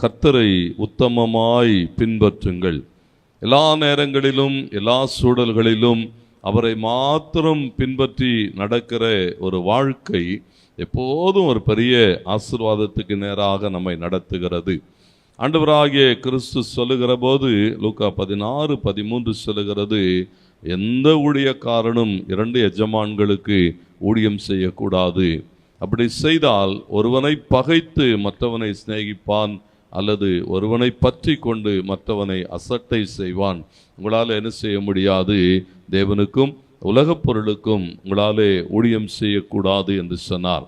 கர்த்தரை உத்தமமாய் பின்பற்றுங்கள். எல்லா நேரங்களிலும் எல்லா சூழல்களிலும் அவரை மாத்திரம் பின்பற்றி நடக்கிற ஒரு வாழ்க்கை எப்போதும் ஒரு பெரிய ஆசீர்வாதத்துக்கு நேராக நம்மை நடத்துகிறது. ஆண்டவராகிய கிறிஸ்து சொல்லுகிற போது லூக்கா பதினாறு பதிமூன்று சொல்லுகிறது எந்த ஊழியக்காரனும் இரண்டு எஜமான்களுக்கு ஊழியம் செய்யக்கூடாது. அப்படி செய்தால் ஒருவனை பகைத்து மற்றவனை சிநேகிப்பான் அல்லது ஒருவனை பற்றி கொண்டு மற்றவனை அசட்டை செய்வான். உங்களால் என்ன செய்ய முடியாது? தேவனுக்கும் உலகப் பொருளுக்கும் உங்களாலே ஊழியம் செய்யக்கூடாது என்று சொன்னார்.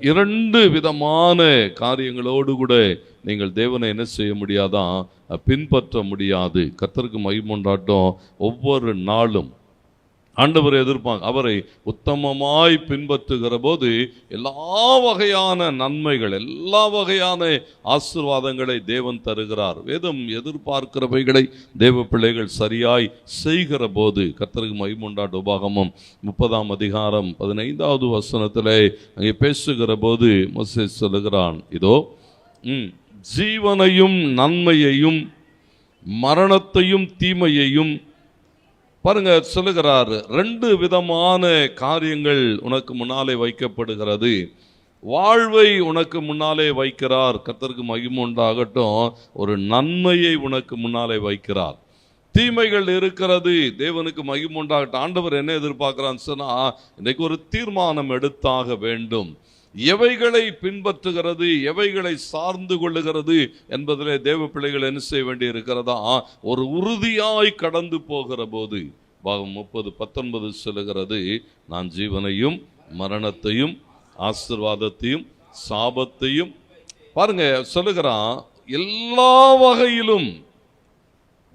இரண்டு விதமான காரியங்களோடு கூட நீங்கள் தேவனை என்ன செய்ய முடியாதான் பின்பற்ற முடியாது. கத்தருக்கு மகிமுண்டாட்டம் ஒவ்வொரு நாளும். ஆண்டவரை எதிர்ப்பாங்க அவரை உத்தமமாய் பின்பற்றுகிற போது எல்லா வகையான நன்மைகள் எல்லா வகையான ஆசீர்வாதங்களை தேவன் தருகிறார். வேதம் எதிர்பார்க்கிறவைகளை தேவ பிள்ளைகள் சரியாய் செய்கிற போது கர்த்தருக்கு மைமுண்டாட்டு உபாகமும் முப்பதாம் அதிகாரம் பதினைந்தாவது வசனத்தில் அங்கே பேசுகிற போது மோசேஸ் சொல்லுகிறான் இதோ ஜீவனையும் நன்மையையும் மரணத்தையும் தீமையையும் பாருங்க சொல்லுகிறார் ரெண்டு விதமான காரியங்கள் உனக்கு முன்னாலே வைக்கப்படுகிறது. வாழ்வை உனக்கு முன்னாலே வைக்கிறார். கத்தருக்கு மகிமை உண்டாகட்டும். ஒரு நன்மையை உனக்கு முன்னாலே வைக்கிறார். தீமைகள் இருக்கிறது. தேவனுக்கு மகிமை உண்டாகட்டும். ஆண்டவர் என்ன எதிர்பார்க்கிறான்னு சொன்னால் இன்றைக்கு ஒரு தீர்மானம் எடுத்தாக வேண்டும். எவைகளை பின்பற்றுகிறது எவைகளை சார்ந்து கொள்ளுகிறது என்பதிலே தேவ பிள்ளைகள் என்ன செய்ய வேண்டி இருக்கிறதா ஒரு உறுதியாய் கடந்து போகிற போது பாகம் முப்பது பத்தொன்பது சொல்லுகிறது நான் ஜீவனையும் மரணத்தையும் ஆசிர்வாதத்தையும் சாபத்தையும் பாருங்க சொல்லுகிறான் எல்லா வகையிலும்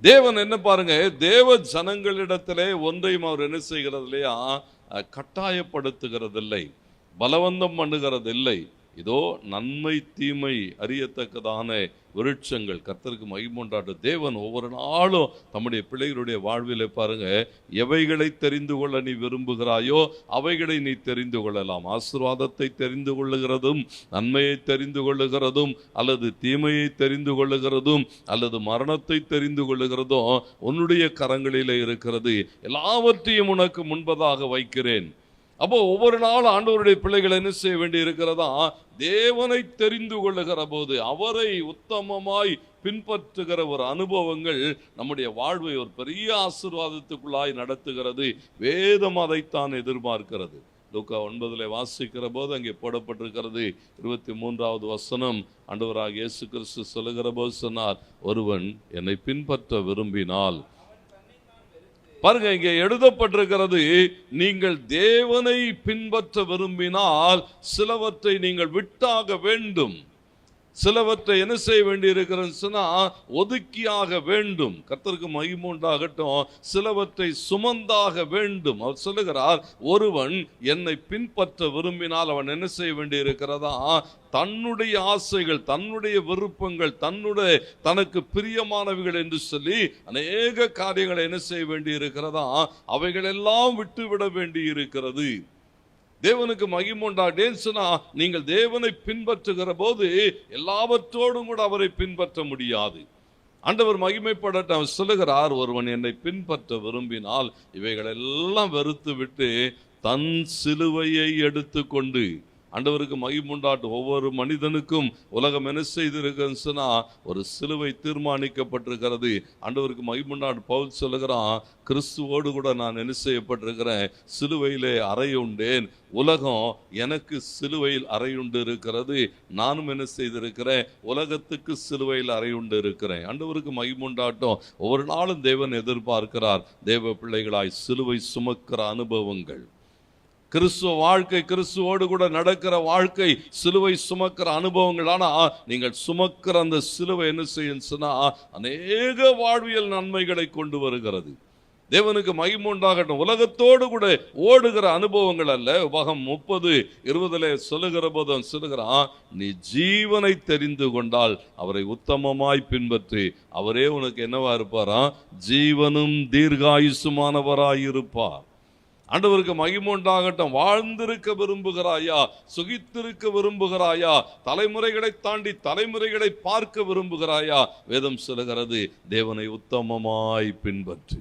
தேவன் என்ன பாருங்க தேவ ஜனங்களிடத்திலே ஒன்றையும் அவர் என்ன செய்கிறது இல்லையா கட்டாயப்படுத்துகிறதில்லை. பலவந்தம் பண்ணுகிறதில்லை. இதோ நன்மை தீமை அறியத்தக்கதான விருட்சங்கள். கர்த்தருக்கு மகிமுண்டாட்டு தேவன் ஒவ்வொரு நாளும் தம்முடைய பிள்ளைகளுடைய வாழ்வில் பாருங்க எவைகளை தெரிந்து கொள்ள நீ விரும்புகிறாயோ அவைகளை நீ தெரிந்து கொள்ளலாம். ஆசிர்வாதத்தை தெரிந்து கொள்ளுகிறதும் நன்மையை தெரிந்து கொள்ளுகிறதும் அல்லது தீமையை தெரிந்து கொள்ளுகிறதும் அல்லது மரணத்தை தெரிந்து கொள்ளுகிறதும் உன்னுடைய கரங்களிலே இருக்கிறது. எல்லாவற்றையும் உனக்கு முன்பதாக வைக்கிறேன். அப்போ ஒவ்வொரு நாளும் ஆண்டவருடைய பிள்ளைகள் என்ன செய்ய வேண்டி இருக்கிறதா தேவனை தெரிந்து கொள்ளுகிற போது அவரை உத்தமமாய் பின்பற்றுகிற ஒரு அனுபவங்கள் நம்முடைய வாழ்வை ஒரு பெரிய ஆசிர்வாதத்துக்குள்ளாய் நடத்துகிறது. வேதம் அதைத்தான் எதிர்பார்க்கிறது. லூக்கா ஒன்பதில் வாசிக்கிற போது அங்கே போடப்பட்டிருக்கிறது. இருபத்தி மூன்றாவது வசனம் அண்டவராக இயேசு கிறிஸ்து சொல்லுகிற போது சொன்னார் ஒருவன் என்னை பின்பற்ற விரும்பினால் பாருங்க இங்கே எழுதப்பட்டிருக்கிறது நீங்கள் தேவனை பின்பற்ற விரும்பினால் சிலவற்றை நீங்கள் விட்டாக வேண்டும். சிலவற்றை என்ன செய்ய வேண்டி இருக்கிறது சொன்னா ஒதுக்கியாக வேண்டும். கத்தருக்கு மகிமுண்டாகட்டும் சிலவற்றை சுமந்தாக வேண்டும். அவர் சொல்லுகிறார் ஒருவன் என்னை பின்பற்ற விரும்பினால் அவன் என்ன செய்ய வேண்டி இருக்கிறதா தன்னுடைய ஆசைகள் தன்னுடைய விருப்பங்கள் தன்னுடைய தனக்கு பிரியமானவைகள் என்று சொல்லி அநேக காரியங்களை என்ன செய்ய வேண்டி இருக்கிறதா அவைகளெல்லாம் விட்டுவிட வேண்டி இருக்கிறது தேவனுக்கு மகிமுண்டாட்டேன்னு சொன்னா நீங்கள் தேவனை பின்பற்றுகிற போது எல்லாவற்றோடும் கூட அவரை பின்பற்ற முடியாது. ஆண்டவர் மகிமைப்படட்ட அவர் சொல்லுகிறார் ஒருவன் என்னை பின்பற்ற விரும்பினால் இவைகளெல்லாம் வெறுத்து விட்டு தன் சிலுவையை எடுத்துக்கொண்டு ஆண்டவருக்கு மகிமுண்டாட்டு ஒவ்வொரு மனிதனுக்கும் உலகம் என்ன செய்திருக்குன்னு சொன்னா ஒரு சிலுவை தீர்மானிக்கப்பட்டிருக்கிறது. ஆண்டவருக்கு மகிமுண்டாட்டு பவுல் சொல்லுகிறான் கிறிஸ்துவோடு கூட நான் என்ன செய்யப்பட்டிருக்கிறேன்? சிலுவையிலே அறையுண்டேன். உலகம் எனக்கு சிலுவையில் அறையுண்டு இருக்கிறது நானும் என்ன செய்திருக்கிறேன்? உலகத்துக்கு சிலுவையில் அறையுண்டு இருக்கிறேன் ஆண்டவருக்கு மகிமுண்டாட்டம் ஒவ்வொரு நாளும் தேவன் எதிர்பார்க்கிறார். தேவ பிள்ளைகளாய் சிலுவை சுமக்கிற அனுபவங்கள். கிறிஸ்துவ வாழ்க்கை கிறிஸ்துவோடு கூட நடக்கிற வாழ்க்கை சிலுவை சுமக்கிற அனுபவங்கள். ஆனால் நீங்கள் சுமக்கிற அந்த சிலுவை என்ன செய்யும் சொன்னா அநேக வாழ்வியல் நன்மைகளை கொண்டு வருகிறது. தேவனுக்கு மகிமுண்டாகட்டும் உலகத்தோடு கூட ஓடுகிற அனுபவங்கள் அல்ல. உபகம் முப்பது இருபதுல சொல்லுகிற போதும் சொல்லுகிறான் நீ ஜீவனை தெரிந்து கொண்டால் அவரை உத்தமமாய் பின்பற்றி. அவரே உனக்கு என்னவா இருப்பாராம் ஜீவனும் தீர்காயுசுமானவராய் இருப்பார் ஆண்டவருக்கு மகிமுண்டாகட்டும் வாழ்ந்திருக்க விரும்புகிறாயா? சுகித்திருக்க விரும்புகிறாயா? தலைமுறைகளை தாண்டி தலைமுறைகளை பார்க்க விரும்புகிறாயா? வேதம் சொல்லுகிறது தேவனை உத்தமமாய் பின்பற்றி.